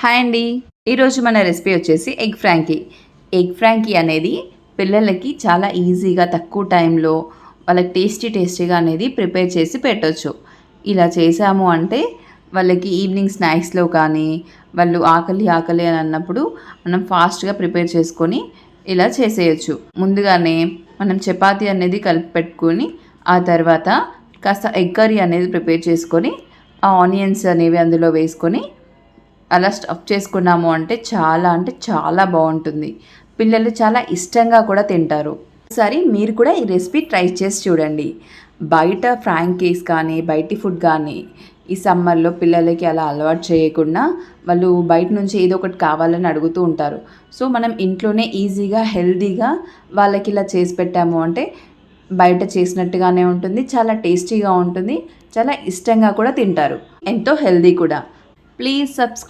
Hi అండి. ఈరోజు మన రెసిపీ వచ్చేసి ఎగ్ ఫ్రాంకీ. ఎగ్ ఫ్రాంకీ అనేది పిల్లలకి చాలా ఈజీగా తక్కువ టైంలో వాళ్ళకి టేస్టీ టేస్టీగా అనేది ప్రిపేర్ చేసి పెట్టవచ్చు ఇలా చేసాము అంటే వాళ్ళకి ఈవినింగ్ స్నాక్స్లో కానీ వాళ్ళు ఆకలి ఆకలి అని అన్నప్పుడు మనం ఫాస్ట్గా ప్రిపేర్ చేసుకొని ఇలా చేసేయచ్చు. ముందుగానే మనం చపాతీ అనేది కలిపి పెట్టుకొని ఆ తర్వాత కాస్త ఎగ్ కర్రీ అనేది ప్రిపేర్ చేసుకొని ఆ ఆనియన్స్ అనేవి అందులో వేసుకొని అలా స్టఫ్ చేసుకున్నాము అంటే చాలా అంటే చాలా బాగుంటుంది. పిల్లలు చాలా ఇష్టంగా కూడా తింటారు. ఒకసారి మీరు కూడా ఈ రెసిపీ ట్రై చేసి చూడండి. బయట ఫ్రాంకీస్ కానీ బయటి ఫుడ్ కానీ ఈ సమ్మర్లో పిల్లలకి అలా అలవాటు చేయకుండా వాళ్ళు బయట నుంచి ఏదో ఒకటి కావాలని అడుగుతూ ఉంటారు. సో మనం ఇంట్లోనే ఈజీగా హెల్తీగా వాళ్ళకి ఇలా చేసి పెట్టాము అంటే బయట చేసినట్టుగానే ఉంటుంది చాలా టేస్టీగా ఉంటుంది చాలా ఇష్టంగా కూడా తింటారు. ఎంతో హెల్దీ కూడా. Please subscribe